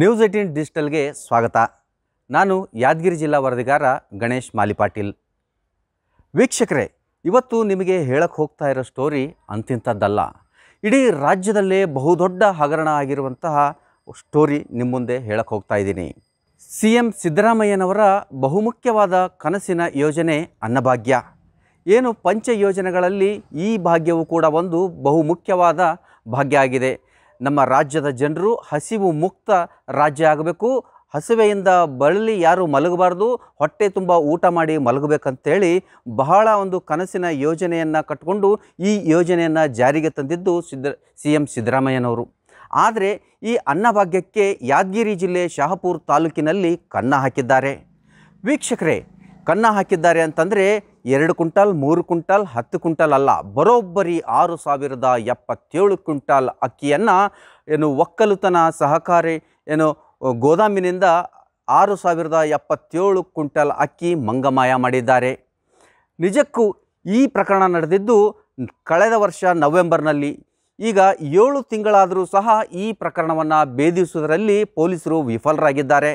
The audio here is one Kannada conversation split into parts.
ನ್ಯೂಸ್ ಏಟೀನ್ ಡಿಜಿಟಲ್ಗೆ ಸ್ವಾಗತ. ನಾನು ಯಾದಗಿರಿ ಜಿಲ್ಲಾ ವರದಿಗಾರ ಗಣೇಶ್ ಮಾಲಿಪಾಟೀಲ್. ವೀಕ್ಷಕರೇ, ಇವತ್ತು ನಿಮಗೆ ಹೇಳಕ್ಕೆ ಹೋಗ್ತಾ ಇರೋ ಸ್ಟೋರಿ ಅಂತಿಂಥದ್ದಲ್ಲ. ಇಡೀ ರಾಜ್ಯದಲ್ಲೇ ಬಹುದೊಡ್ಡ ಹಗರಣ ಆಗಿರುವಂತಹ ಸ್ಟೋರಿ ನಿಮ್ಮ ಮುಂದೆ ಹೇಳಕ್ಕೆ ಹೋಗ್ತಾ ಇದ್ದೀನಿ. ಸಿ ಎಂ ಸಿದ್ದರಾಮಯ್ಯನವರ ಬಹುಮುಖ್ಯವಾದ ಕನಸಿನ ಯೋಜನೆ ಅನ್ನಭಾಗ್ಯ. ಏನು ಪಂಚ ಯೋಜನೆಗಳಲ್ಲಿ ಈ ಭಾಗ್ಯವು ಕೂಡ ಒಂದು ಬಹುಮುಖ್ಯವಾದ ಭಾಗ್ಯ ಆಗಿದೆ. ನಮ್ಮ ರಾಜ್ಯದ ಜನರು ಹಸಿವು ಮುಕ್ತ ರಾಜ್ಯ ಆಗಬೇಕು. ಹಸಿವೆಯಿಂದ ಬಳಲಿ ಯಾರು ಮಲಗಬಾರ್ದು. ಹೊಟ್ಟೆ ತುಂಬ ಊಟ ಮಾಡಿ ಮಲಗಬೇಕಂತೇಳಿ ಬಹಳ ಒಂದು ಕನಸಿನ ಯೋಜನೆಯನ್ನು ಕಟ್ಟಿಕೊಂಡು ಈ ಯೋಜನೆಯನ್ನು ಜಾರಿಗೆ ತಂದಿದ್ದು ಸಿದ್ದ ಸಿ ಎಂ ಸಿದ್ದರಾಮಯ್ಯನವರು. ಆದರೆ ಈ ಅನ್ನಭಾಗ್ಯಕ್ಕೆ ಯಾದಗಿರಿ ಜಿಲ್ಲೆ ಶಹಾಪುರ ತಾಲೂಕಿನಲ್ಲಿ ಕನ್ನ ಹಾಕಿದ್ದಾರೆ. ವೀಕ್ಷಕರೇ, ಕನ್ನ ಹಾಕಿದ್ದಾರೆ ಅಂತಂದರೆ ಎರಡು ಕ್ವಿಂಟಾಲ್, ಮೂರು ಕ್ವಿಂಟಾಲ್, ಹತ್ತು ಕ್ವಿಂಟಾಲ್ ಅಲ್ಲ, ಬರೋಬ್ಬರಿ ಆರು ಸಾವಿರದ ಎಪ್ಪತ್ತೇಳು ಕ್ವಿಂಟಾಲ್ ಅಕ್ಕಿಯನ್ನು ಏನು ಒಕ್ಕಲುತನ ಸಹಕಾರಿ ಏನು ಗೋದಾಮಿನಿಂದ ಆರು ಸಾವಿರದ ಎಪ್ಪತ್ತೇಳು ಕ್ವಿಂಟಾಲ್ ಅಕ್ಕಿ ಮಂಗಮಾಯ ಮಾಡಿದ್ದಾರೆ. ನಿಜಕ್ಕೂ ಈ ಪ್ರಕರಣ ನಡೆದಿದ್ದು ಕಳೆದ ವರ್ಷ ನವೆಂಬರ್ನಲ್ಲಿ. ಈಗ ಏಳು ತಿಂಗಳಾದರೂ ಸಹ ಈ ಪ್ರಕರಣವನ್ನು ಭೇದಿಸುವುದರಲ್ಲಿ ಪೊಲೀಸರು ವಿಫಲರಾಗಿದ್ದಾರೆ.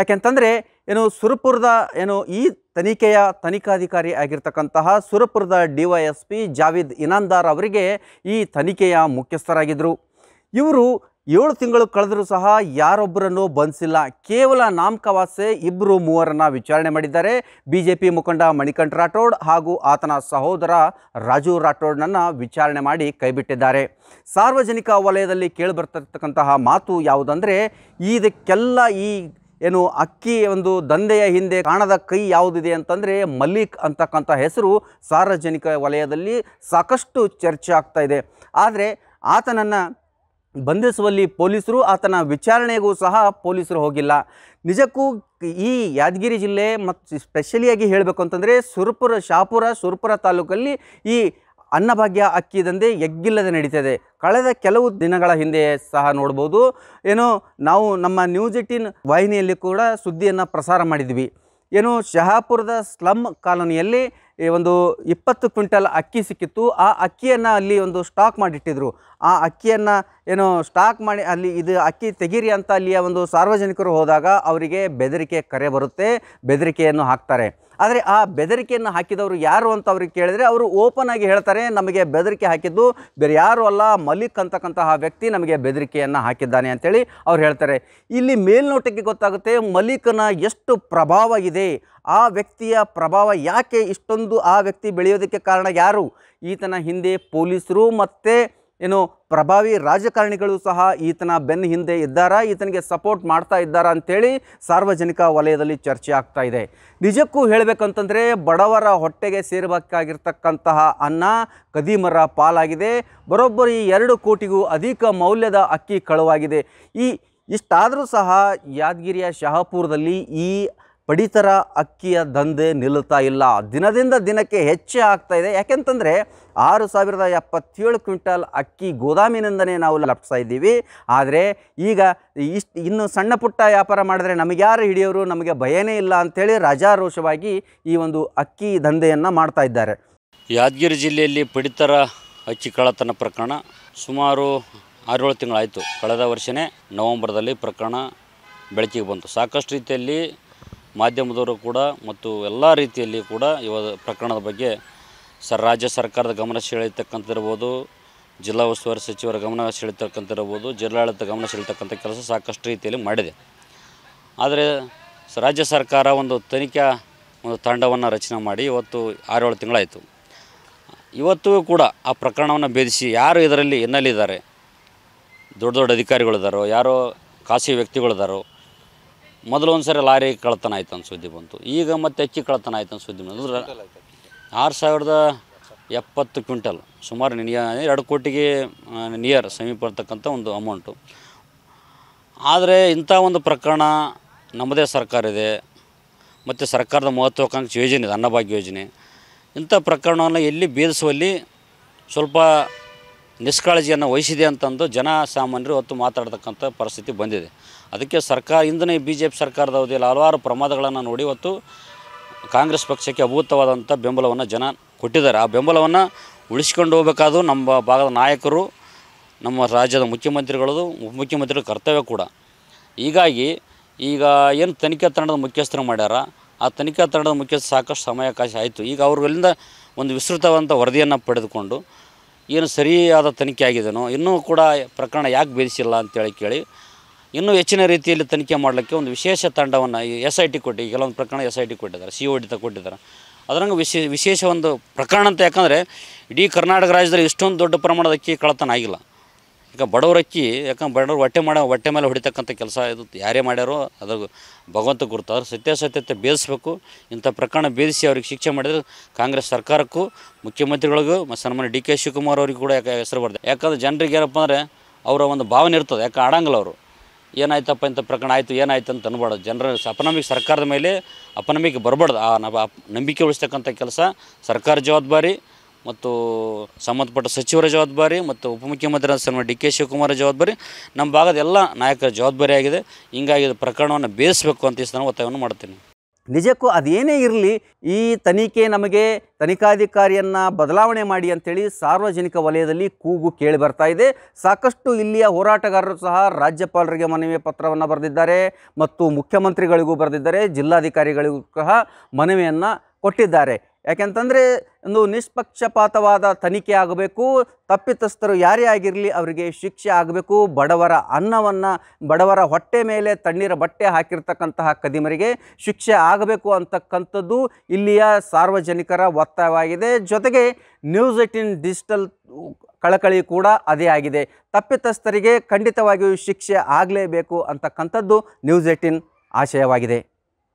ಯಾಕೆಂತಂದರೆ, ಏನು ಸುರಪುರದ ಏನು ಈ ತನಿಖೆಯ ತನಿಖಾಧಿಕಾರಿ ಆಗಿರ್ತಕ್ಕಂತಹ ಸುರಪುರದ D Y S P Javid Inamdar ಅವರಿಗೆ ಈ ತನಿಖೆಯ ಮುಖ್ಯಸ್ಥರಾಗಿದ್ದರು ಇವರು ಏಳು ತಿಂಗಳು ಕಳೆದರೂ ಸಹ ಯಾರೊಬ್ಬರನ್ನು ಬಂಧಿಸಿಲ್ಲ. ಕೇವಲ ನಾಮಕವಾಸೆ ಇಬ್ಬರು ಮೂವರನ್ನು ವಿಚಾರಣೆ ಮಾಡಿದ್ದಾರೆ. ಬಿ ಜೆ ಪಿ ಮುಖಂಡ ಮಣಿಕಂಠ ರಾಠೋಡ್ ಹಾಗೂ ಆತನ ಸಹೋದರ ರಾಜು ರಾಠೋಡ್ನನ್ನು ವಿಚಾರಣೆ ಮಾಡಿ ಕೈಬಿಟ್ಟಿದ್ದಾರೆ. ಸಾರ್ವಜನಿಕ ವಲಯದಲ್ಲಿ ಕೇಳಿಬರ್ತಕ್ಕಂತಹ ಮಾತು ಯಾವುದಂದರೆ, ಇದಕ್ಕೆಲ್ಲ ಈ ಏನು ಅಕ್ಕಿ ಒಂದು ದಂಧೆಯ ಹಿಂದೆ ಕಾಣದ ಕೈ ಯಾವುದಿದೆ ಅಂತಂದರೆ ಮಲ್ಲಿಕ್ ಅಂತಕ್ಕಂಥ ಹೆಸರು ಸಾರ್ವಜನಿಕ ವಲಯದಲ್ಲಿ ಸಾಕಷ್ಟು ಚರ್ಚೆ ಆಗ್ತಾ ಇದೆ. ಆದರೆ ಆತನನ್ನು ಬಂಧಿಸುವಲ್ಲಿ ಪೊಲೀಸರು, ಆತನ ವಿಚಾರಣೆಗೂ ಸಹ ಪೊಲೀಸರು ಹೋಗಿಲ್ಲ. ನಿಜಕ್ಕೂ ಈ ಯಾದಗಿರಿ ಜಿಲ್ಲೆ ಮತ್ತು ಸ್ಪೆಷಲಿಯಾಗಿ ಹೇಳಬೇಕು ಅಂತಂದರೆ ಸುರಪುರ, ಶಾಪುರ, ಸುರಪುರ ತಾಲೂಕಲ್ಲಿ ಈ ಅನ್ನಭಾಗ್ಯ ಅಕ್ಕಿ ದಂಧೆ ಎಗ್ಗಿಲ್ಲದೆ ನಡೀತದೆ. ಕಳೆದ ಕೆಲವು ದಿನಗಳ ಹಿಂದೆ ಸಹ ನೋಡ್ಬೋದು. ಏನು ನಾವು ನಮ್ಮ ನ್ಯೂಸ್ ಏಟೀನ್ ವಾಹಿನಿಯಲ್ಲಿ ಕೂಡ ಸುದ್ದಿಯನ್ನು ಪ್ರಸಾರ ಮಾಡಿದ್ವಿ. ಏನು ಶಹಾಪುರದ ಸ್ಲಮ್ ಕಾಲೋನಿಯಲ್ಲಿ ಈ ಒಂದು ಇಪ್ಪತ್ತು ಕ್ವಿಂಟಲ್ ಅಕ್ಕಿ ಸಿಕ್ಕಿತ್ತು. ಆ ಅಕ್ಕಿಯನ್ನು ಅಲ್ಲಿ ಒಂದು ಸ್ಟಾಕ್ ಮಾಡಿಟ್ಟಿದ್ರು. ಆ ಅಕ್ಕಿಯನ್ನು ಏನು ಸ್ಟಾಕ್ ಮಾಡಿ ಅಲ್ಲಿ ಇದು ಅಕ್ಕಿ ತೆಗೀರಿ ಅಂತ ಅಲ್ಲಿಯ ಒಂದು ಸಾರ್ವಜನಿಕರು ಹೋದಾಗ ಅವರಿಗೆ ಬೆದರಿಕೆ ಕರೆ ಬರುತ್ತೆ, ಬೆದರಿಕೆಯನ್ನು ಹಾಕ್ತಾರೆ. ಆದರೆ ಆ ಬೆದರಿಕೆಯನ್ನು ಹಾಕಿದವರು ಯಾರು ಅಂತ ಅವ್ರಿಗೆ ಕೇಳಿದರೆ ಅವರು ಓಪನ್ ಆಗಿ ಹೇಳ್ತಾರೆ, ನಮಗೆ ಬೆದರಿಕೆ ಹಾಕಿದ್ದು ಬೇರೆ ಯಾರು ಅಲ್ಲ, ಮಲಿಕ್ ಅಂತಕ್ಕಂತಹ ವ್ಯಕ್ತಿ ನಮಗೆ ಬೆದರಿಕೆಯನ್ನು ಹಾಕಿದ್ದಾನೆ ಅಂತೇಳಿ ಅವ್ರು ಹೇಳ್ತಾರೆ. ಇಲ್ಲಿ ಮೇಲ್ನೋಟಕ್ಕೆ ಗೊತ್ತಾಗುತ್ತೆ ಮಲಿಕನ ಎಷ್ಟು ಪ್ರಭಾವ ಇದೆ. ಆ ವ್ಯಕ್ತಿಯ ಪ್ರಭಾವ ಯಾಕೆ ಇಷ್ಟೊಂದು ಆ ವ್ಯಕ್ತಿ ಬೆಳೆಯೋದಕ್ಕೆ ಕಾರಣ ಯಾರು? ಈತನ ಹಿಂದೆ ಪೊಲೀಸರು ಮತ್ತು ಏನು ಪ್ರಭಾವಿ ರಾಜಕಾರಣಿಗಳು ಸಹ ಈತನ ಬೆನ್ನ ಹಿಂದೆ ಇದ್ದಾರಾ? ಈತನಿಗೆ ಸಪೋರ್ಟ್ ಮಾಡ್ತಾ ಇದ್ದಾರಾ ಅಂಥೇಳಿ ಸಾರ್ವಜನಿಕ ವಲಯದಲ್ಲಿ ಚರ್ಚೆ ಆಗ್ತಾ ಇದೆ. ನಿಜಕ್ಕೂ ಹೇಳಬೇಕಂತಂದರೆ ಬಡವರ ಹೊಟ್ಟೆಗೆ ಸೇರಬೇಕಾಗಿರ್ತಕ್ಕಂತಹ ಅನ್ನ ಕದೀಮರ ಪಾಲಾಗಿದೆ. ಬರೋಬ್ಬರಿ ಎರಡು ಕೋಟಿಗೂ ಅಧಿಕ ಮೌಲ್ಯದ ಅಕ್ಕಿ ಕಳುವಾಗಿದೆ. ಈ ಇಷ್ಟಾದರೂ ಸಹ ಯಾದಗಿರಿಯ ಶಹಾಪುರದಲ್ಲಿ ಈ ಪಡಿತರ ಅಕ್ಕಿಯ ದಂಧೆ ನಿಲ್ಲುತ್ತಾ ಇಲ್ಲ. ದಿನದಿಂದ ದಿನಕ್ಕೆ ಹೆಚ್ಚೇ ಆಗ್ತಾ ಇದೆ. ಯಾಕೆಂತಂದರೆ ಆರು ಸಾವಿರದ ಎಪ್ಪತ್ತೇಳು ಕ್ವಿಂಟಲ್ ಅಕ್ಕಿ ಗೋದಾಮಿನಿಂದನೇ ನಾವು ಲಪ್ಸ್ತಾ ಇದ್ದೀವಿ. ಆದರೆ ಈಗ ಇಷ್ಟು ಇನ್ನು ಸಣ್ಣ ಪುಟ್ಟ ವ್ಯಾಪಾರ ಮಾಡಿದ್ರೆ ನಮಗೆ ಯಾರು ಹಿಡಿಯೋರು? ನಮಗೆ ಭಯನೇ ಇಲ್ಲ ಅಂಥೇಳಿ ರಾಜಾರೋಷವಾಗಿ ಈ ಒಂದು ಅಕ್ಕಿ ದಂಧೆಯನ್ನು ಮಾಡ್ತಾ ಇದ್ದಾರೆ. ಯಾದಗಿರಿ ಜಿಲ್ಲೆಯಲ್ಲಿ ಪಡಿತರ ಅಕ್ಕಿ ಕಳ್ಳತನ ಪ್ರಕರಣ ಸುಮಾರು ಆರೇಳು ತಿಂಗಳಾಯಿತು. ಕಳೆದ ವರ್ಷವೇ ನವಂಬರ್ದಲ್ಲಿ ಪ್ರಕರಣ ಬೆಳಕಿಗೆ ಬಂತು. ಸಾಕಷ್ಟು ರೀತಿಯಲ್ಲಿ ಮಾಧ್ಯಮದವರು ಕೂಡ ಮತ್ತು ಎಲ್ಲ ರೀತಿಯಲ್ಲಿ ಕೂಡ ಇವ ಪ್ರಕರಣದ ಬಗ್ಗೆ ಸರ್ ರಾಜ್ಯ ಸರ್ಕಾರದ ಗಮನ ಸೆಳೆಯತಕ್ಕಂಥದ್ದಿರ್ಬೋದು ಜಿಲ್ಲಾ ಉಸ್ತುವಾರಿ ಸಚಿವರ ಗಮನ ಸೆಳೆತಕ್ಕಂತಿರ್ಬೋದು ಜಿಲ್ಲಾಡಳಿತ ಗಮನ ಸೆಳೆತಕ್ಕಂಥ ಕೆಲಸ ಸಾಕಷ್ಟು ರೀತಿಯಲ್ಲಿ ಮಾಡಿದೆ. ಆದರೆ ರಾಜ್ಯ ಸರ್ಕಾರ ಒಂದು ತನಿಖಾ ಒಂದು ತಂಡವನ್ನು ರಚನೆ ಮಾಡಿ ಇವತ್ತು ಆರೇಳು ತಿಂಗಳಾಯಿತು. ಇವತ್ತು ಕೂಡ ಆ ಪ್ರಕರಣವನ್ನು ಭೇದಿಸಿ ಯಾರು ಇದರಲ್ಲಿ ಎನ್ನಲ್ಲಿದ್ದಾರೆ ದೊಡ್ಡ ದೊಡ್ಡ ಅಧಿಕಾರಿಗಳಿದ್ದಾರೋ ಯಾರೋ ಖಾಸಗಿ ವ್ಯಕ್ತಿಗಳಿದ್ದಾರೋ ಮೊದಲು ಒಂದು ಸರಿ ಲಾರಿ ಕಳ್ತನ ಆಯ್ತು ಅಂತ ಸುದ್ದಿ ಬಂತು. ಈಗ ಮತ್ತೆ ಹೆಚ್ಚಿ ಕಳ್ತನ ಆಯ್ತು ಅಂತ ಸುದ್ದಿ ಬಂತು. ಅಂದ್ರೆ ಆರು ಸಾವಿರದ ಎಪ್ಪತ್ತು ಕ್ವಿಂಟಲ್, ಸುಮಾರು ನಿಯ ಎರಡು ಕೋಟಿಗೆ ನಿಯರ್ ಸಮೀಪ ಇರ್ತಕ್ಕಂಥ ಒಂದು ಅಮೌಂಟು ಆದರೆ ಇಂಥ ಒಂದು ಪ್ರಕರಣ ನಮ್ಮದೇ ಸರ್ಕಾರ ಇದೆ. ಮತ್ತು ಸರ್ಕಾರದ ಮಹತ್ವಾಕಾಂಕ್ಷಿ ಯೋಜನೆ ಇದೆ, ಅನ್ನಭಾಗ್ಯ ಯೋಜನೆ. ಇಂಥ ಪ್ರಕರಣವನ್ನು ಎಲ್ಲಿ ಭೇದಿಸುವಲ್ಲಿ ಸ್ವಲ್ಪ ನಿಷ್ಕಾಳಜಿಯನ್ನು ವಹಿಸಿದೆ ಅಂತಂದು ಜನ ಸಾಮಾನ್ಯರು ಹೊತ್ತು ಮಾತಾಡ್ತಕ್ಕಂಥ ಪರಿಸ್ಥಿತಿ ಬಂದಿದೆ. ಅದಕ್ಕೆ ಸರ್ಕಾರ, ಇಂದಿನ ಬಿ ಜೆ ಪಿ ಸರ್ಕಾರದ ಅವಧಿಯಲ್ಲಿ ಹಲವಾರು ಪ್ರಮಾದಗಳನ್ನು ನೋಡಿ ಇವತ್ತು ಕಾಂಗ್ರೆಸ್ ಪಕ್ಷಕ್ಕೆ ಅಭೂತವಾದಂಥ ಬೆಂಬಲವನ್ನು ಜನ ಕೊಟ್ಟಿದ್ದಾರೆ. ಆ ಬೆಂಬಲವನ್ನು ಉಳಿಸ್ಕೊಂಡು ಹೋಗಬೇಕಾದ್ರು ನಮ್ಮ ಭಾಗದ ನಾಯಕರು, ನಮ್ಮ ರಾಜ್ಯದ ಮುಖ್ಯಮಂತ್ರಿಗಳದು, ಉಪಮುಖ್ಯಮಂತ್ರಿಗಳ ಕರ್ತವ್ಯ ಕೂಡ. ಹೀಗಾಗಿ ಈಗ ಏನು ತನಿಖಾ ತಂಡದ ಮುಖ್ಯಸ್ಥರು ಮಾಡ್ಯಾರ, ಆ ತನಿಖಾ ತಂಡದ ಮುಖ್ಯಸ್ಥ ಸಾಕಷ್ಟು ಸಮಯಾವಕಾಶ ಆಯಿತು. ಈಗ ಅವ್ರಗಳಿಂದ ಒಂದು ವಿಸ್ತೃತವಾದಂಥ ವರದಿಯನ್ನು ಪಡೆದುಕೊಂಡು ಏನು ಸರಿಯಾದ ತನಿಖೆ ಆಗಿದೆನೋ, ಇನ್ನೂ ಕೂಡ ಪ್ರಕರಣ ಯಾಕೆ ಬೇಧಿಸಿಲ್ಲ ಅಂತೇಳಿ ಕೇಳಿ, ಇನ್ನೂ ಹೆಚ್ಚಿನ ರೀತಿಯಲ್ಲಿ ತನಿಖೆ ಮಾಡಲಿಕ್ಕೆ ಒಂದು ವಿಶೇಷ ತಂಡವನ್ನು ಎಸ್ ಐ ಟಿ ಕೊಟ್ಟು, ಕೆಲವೊಂದು ಪ್ರಕರಣ ಎಸ್ ಐ ಟಿ ಕೊಟ್ಟಿದ್ದಾರೆ, ಸಿ ಒ ಡಿ ಕೊಟ್ಟಿದ್ದಾರೆ. ಅದರಂಗೆ ವಿಶೇಷ ವಿಶೇಷ ಒಂದು ಪ್ರಕರಣ ಅಂತ ಯಾಕಂದರೆ, ಇಡೀ ಕರ್ನಾಟಕ ರಾಜ್ಯದಲ್ಲಿ ಇಷ್ಟೊಂದು ದೊಡ್ಡ ಪ್ರಮಾಣದ ಅಕ್ಕಿ ಕಳ್ಳತನ ಆಗಿಲ್ಲ. ಈಗ ಬಡವ್ರ ಅಕ್ಕಿ, ಯಾಕಂದ್ರೆ ಬಡವ್ರು ಹೊಟ್ಟೆ ಮಾಡೋ, ಹೊಟ್ಟೆ ಮೇಲೆ ಹೊಡಿತಕ್ಕಂಥ ಕೆಲಸ ಇದು ಯಾರೇ ಮಾಡ್ಯಾರೋ ಅದು ಭಗವಂತ ಗುರುತು ಅದ್ರ ಸತ್ಯಾಸತ್ಯತೆ ಬೇಯಿಸ್ಬೇಕು ಇಂಥ ಪ್ರಕರಣ ಬೇಯಿಸಿ ಅವ್ರಿಗೆ ಶಿಕ್ಷೆ ಮಾಡಿದ್ರೆ ಕಾಂಗ್ರೆಸ್ ಸರ್ಕಾರಕ್ಕೂ, ಮುಖ್ಯಮಂತ್ರಿಗಳಿಗೂ ಮತ್ತು ಸನ್ಮಾನ್ಯ ಡಿ ಕೆ ಶಿವಕುಮಾರ್ ಅವ್ರಿಗೆ ಕೂಡ ಯಾಕೆ ಹೆಸರು ಬರ್ತದೆ. ಯಾಕಂದ್ರೆ ಜನರಿಗೆ ಏನಪ್ಪ ಅಂದರೆ ಅವರ ಒಂದು ಭಾವನೆ ಇರ್ತದೆ. ಯಾಕೆ ಆಡಂಗಿಲ್ಲ ಅವರು. ಏನಾಯ್ತಪ್ಪ ಇಂಥ ಪ್ರಕರಣ ಆಯಿತು, ಏನಾಯ್ತು ಅಂತ ಅನ್ಬಾರ್ದು. ಜನರ ಅಪನಂಬಿಕೆ ಸರ್ಕಾರದ ಮೇಲೆ ಅಪನಂಬಿಕೆ ಬರಬಾರ್ದು. ಆ ನಂಬಿಕೆ ಉಳಿಸ್ತಕ್ಕಂಥ ಕೆಲಸ ಸರ್ಕಾರ ಜವಾಬ್ದಾರಿ. ಮತ್ತು ಸಂಬಂಧಪಟ್ಟ ಸಚಿವರ ಜವಾಬ್ದಾರಿ ಮತ್ತು ಉಪಮುಖ್ಯಮಂತ್ರಿ ಸರ್ ಡಿ ಕೆ ಶಿವಕುಮಾರ ಜವಾಬ್ದಾರಿ. ನಮ್ಮ ಭಾಗದ ಎಲ್ಲ ನಾಯಕರ ಜವಾಬ್ದಾರಿ ಆಗಿದೆ. ಹಿಂಗಾಗಿ ಇದು ಪ್ರಕರಣವನ್ನು ಬೇಯಿಸಬೇಕು ಅಂತ ನಾನು ಒತ್ತಾಯವನ್ನು ಮಾಡ್ತೀನಿ. ನಿಜಕ್ಕೂ ಅದೇನೇ ಇರಲಿ, ಈ ತನಿಖೆ ನಮಗೆ ತನಿಖಾಧಿಕಾರಿಯನ್ನು ಬದಲಾವಣೆ ಮಾಡಿ ಅಂಥೇಳಿ ಸಾರ್ವಜನಿಕ ವಲಯದಲ್ಲಿ ಕೂಗು ಕೇಳಿ ಬರ್ತಾ ಇದೆ. ಸಾಕಷ್ಟು ಇಲ್ಲಿಯ ಹೋರಾಟಗಾರರು ಸಹ ರಾಜ್ಯಪಾಲರಿಗೆ ಮನವಿ ಪತ್ರವನ್ನು ಬರೆದಿದ್ದಾರೆ ಮತ್ತು ಮುಖ್ಯಮಂತ್ರಿಗಳಿಗೂ ಬರೆದಿದ್ದಾರೆ, ಜಿಲ್ಲಾಧಿಕಾರಿಗಳಿಗೂ ಸಹ ಮನವಿಯನ್ನು ಕೊಟ್ಟಿದ್ದಾರೆ. ಯಾಕೆಂತಂದರೆ ಒಂದು ನಿಷ್ಪಕ್ಷಪಾತವಾದ ತನಿಖೆ ಆಗಬೇಕು, ತಪ್ಪಿತಸ್ಥರು ಯಾರೇ ಆಗಿರಲಿ ಅವರಿಗೆ ಶಿಕ್ಷೆ ಆಗಬೇಕು. ಬಡವರ ಅನ್ನವನ್ನು, ಬಡವರ ಹೊಟ್ಟೆ ಮೇಲೆ ತಣ್ಣೀರ ಬಟ್ಟೆ ಹಾಕಿರ್ತಕ್ಕಂತಹ ಕದಿಮರಿಗೆ ಶಿಕ್ಷೆ ಆಗಬೇಕು ಅಂತಕ್ಕಂಥದ್ದು ಇಲ್ಲಿಯ ಸಾರ್ವಜನಿಕರ ಒತ್ತಾಯವಾಗಿದೆ. ಜೊತೆಗೆ ನ್ಯೂಸ್ ಏಟಿನ್ ಡಿಜಿಟಲ್ ಕಳಕಳಿ ಕೂಡ ಅದೇ ಆಗಿದೆ. ತಪ್ಪಿತಸ್ಥರಿಗೆ ಖಂಡಿತವಾಗಿಯೂ ಶಿಕ್ಷೆ ಆಗಲೇಬೇಕು ಅಂತಕ್ಕಂಥದ್ದು ನ್ಯೂಸ್ ಏಟಿನ್ ಆಶಯವಾಗಿದೆ.